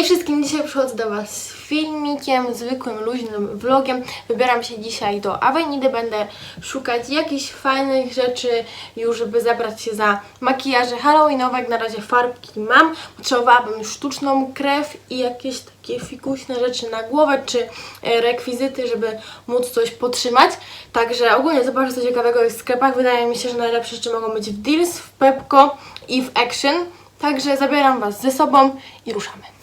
Hej wszystkim, dzisiaj przychodzę do Was z filmikiem, zwykłym, luźnym vlogiem. Wybieram się dzisiaj do Avenidy, będę szukać jakichś fajnych rzeczy już, żeby zabrać się za makijaże halloweenowe. Jak na razie farbki mam, potrzebowałabym sztuczną krew i jakieś takie fikuśne rzeczy na głowę, czy e, rekwizyty, żeby móc coś potrzymać. Także ogólnie zobaczę co ciekawego jest w sklepach. Wydaje mi się, że najlepsze rzeczy mogą być w Deals, w Pepco i w Action. Także zabieram Was ze sobą i ruszamy.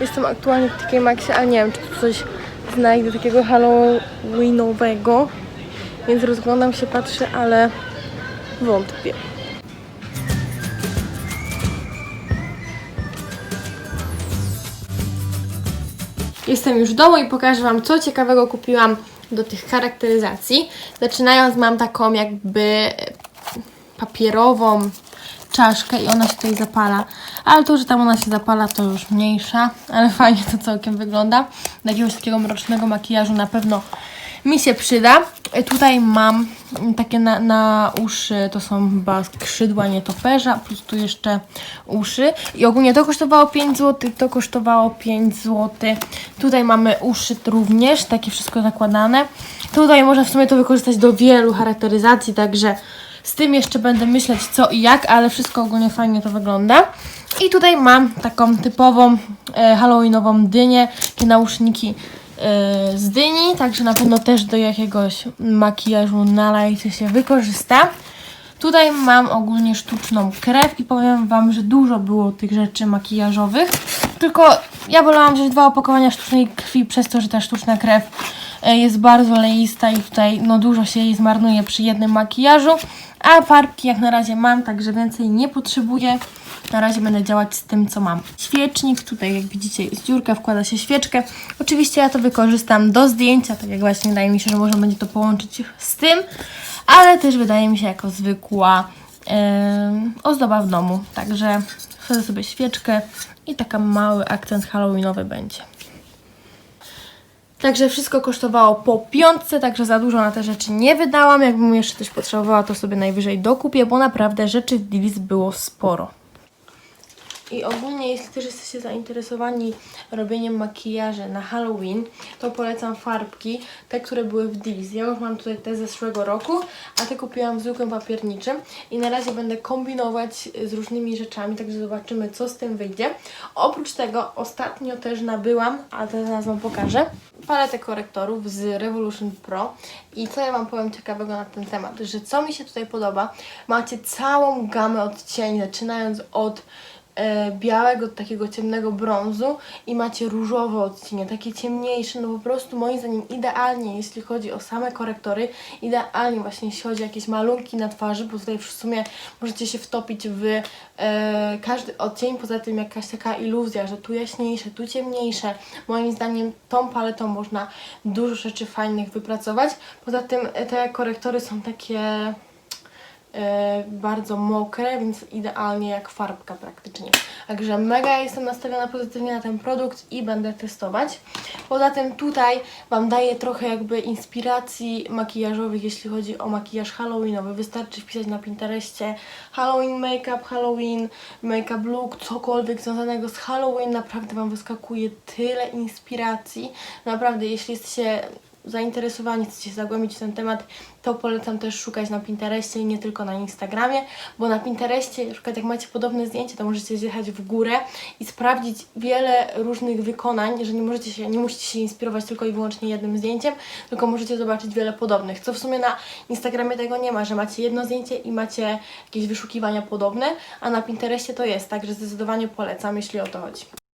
Jestem aktualnie w takiej maksie, ale nie wiem, czy tu coś znajdę takiego halloweenowego. Więc rozglądam się, patrzę, ale wątpię. Jestem już w domu i pokażę Wam, co ciekawego kupiłam do tych charakteryzacji. Zaczynając mam taką jakby papierową czaszkę i ona się tutaj zapala. Ale to, że tam ona się zapala, to już mniejsza, ale fajnie to całkiem wygląda. Do jakiegoś takiego mrocznego makijażu na pewno mi się przyda. E, Tutaj mam takie na, na uszy, to są chyba skrzydła nietoperza, plus tu jeszcze uszy. I ogólnie to kosztowało 5 zł, to kosztowało 5 zł. Tutaj mamy uszy również, takie wszystko zakładane. Tutaj można w sumie to wykorzystać do wielu charakteryzacji, także z tym jeszcze będę myśleć co i jak, ale wszystko ogólnie fajnie to wygląda. I tutaj mam taką typową e, halloweenową dynię, takie nauszniki e, z dyni, także na pewno też do jakiegoś makijażu na lajcie się wykorzysta. Tutaj mam ogólnie sztuczną krew i powiem Wam, że dużo było tych rzeczy makijażowych. Tylko ja wolałam wziąć dwa opakowania sztucznej krwi przez to, że ta sztuczna krew jest bardzo leista i tutaj no dużo się jej zmarnuje przy jednym makijażu. A farbki jak na razie mam, także więcej nie potrzebuję. Na razie będę działać z tym, co mam. Świecznik, tutaj jak widzicie jest dziurka, wkłada się świeczkę. Oczywiście ja to wykorzystam do zdjęcia, tak jak właśnie wydaje mi się, że można będzie to połączyć z tym, ale też wydaje mi się jako zwykła em, ozdoba w domu. Także wsadzę sobie świeczkę i taki mały akcent halloweenowy będzie. Także wszystko kosztowało po piątce, także za dużo na te rzeczy nie wydałam. Jakbym jeszcze coś potrzebowała, to sobie najwyżej dokupię, bo naprawdę rzeczy w Dilis było sporo. I ogólnie, jeśli też jesteście zainteresowani robieniem makijaży na Halloween, to polecam farbki, te, które były w Dilis. Ja już mam tutaj te z zeszłego roku, a te kupiłam w zwykłym papierniczym i na razie będę kombinować z różnymi rzeczami, także zobaczymy, co z tym wyjdzie. Oprócz tego ostatnio też nabyłam, a teraz Wam pokażę, paletę korektorów z Revolution Pro i co ja Wam powiem ciekawego na ten temat, że co mi się tutaj podoba, macie całą gamę odcieni, zaczynając od białego, takiego ciemnego brązu i macie różowe odcienie, takie ciemniejsze, no po prostu moim zdaniem idealnie, jeśli chodzi o same korektory, idealnie właśnie jeśli chodzi o jakieś malunki na twarzy, bo tutaj w sumie możecie się wtopić w e, każdy odcień, poza tym jakaś taka iluzja, że tu jaśniejsze, tu ciemniejsze. Moim zdaniem tą paletą można dużo rzeczy fajnych wypracować. Poza tym e, te korektory są takie e, bardzo mokre, więc idealnie jak farbka praktycznie. Także mega jestem nastawiona pozytywnie na ten produkt i będę testować. Poza tym tutaj Wam daję trochę jakby inspiracji makijażowych, jeśli chodzi o makijaż halloweenowy. Wystarczy wpisać na Pinterestie Halloween makeup, Halloween makeup look, cokolwiek związanego z Halloween. Naprawdę Wam wyskakuje tyle inspiracji. Naprawdę, jeśli jesteście zainteresowani, chcecie się zagłębić w ten temat, to polecam też szukać na Pinterestie i nie tylko na Instagramie, bo na Pinterestie, na przykład jak macie podobne zdjęcie, to możecie zjechać w górę i sprawdzić wiele różnych wykonań, że nie możecie się, nie musicie się inspirować tylko i wyłącznie jednym zdjęciem, tylko możecie zobaczyć wiele podobnych, co w sumie na Instagramie tego nie ma, że macie jedno zdjęcie i macie jakieś wyszukiwania podobne, a na Pinterestie to jest, także zdecydowanie polecam, jeśli o to chodzi.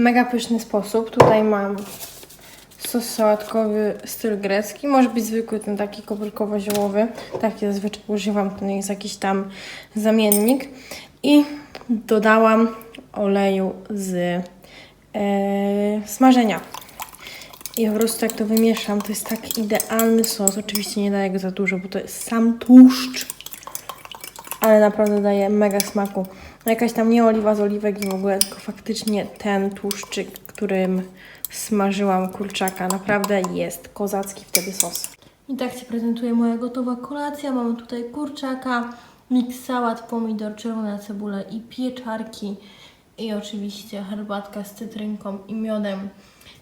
Mega pyszny sposób. Tutaj mam sos sałatkowy styl grecki. Może być zwykły, ten taki koprkowo-ziołowy. Taki zazwyczaj używam, to nie jest jakiś tam zamiennik. I dodałam oleju z e, smażenia. I po prostu jak to wymieszam, to jest tak idealny sos. Oczywiście nie daję go za dużo, bo to jest sam tłuszcz ale naprawdę daje mega smaku. Jakaś tam nie oliwa z oliwek i w ogóle, tylko faktycznie ten tłuszczyk, którym smażyłam kurczaka, naprawdę jest kozacki wtedy sos. I tak się prezentuje moja gotowa kolacja. Mam tutaj kurczaka, miks sałat, pomidor, czerwona cebula i pieczarki. I oczywiście herbatka z cytrynką i miodem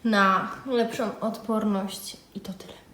na lepszą odporność. I to tyle.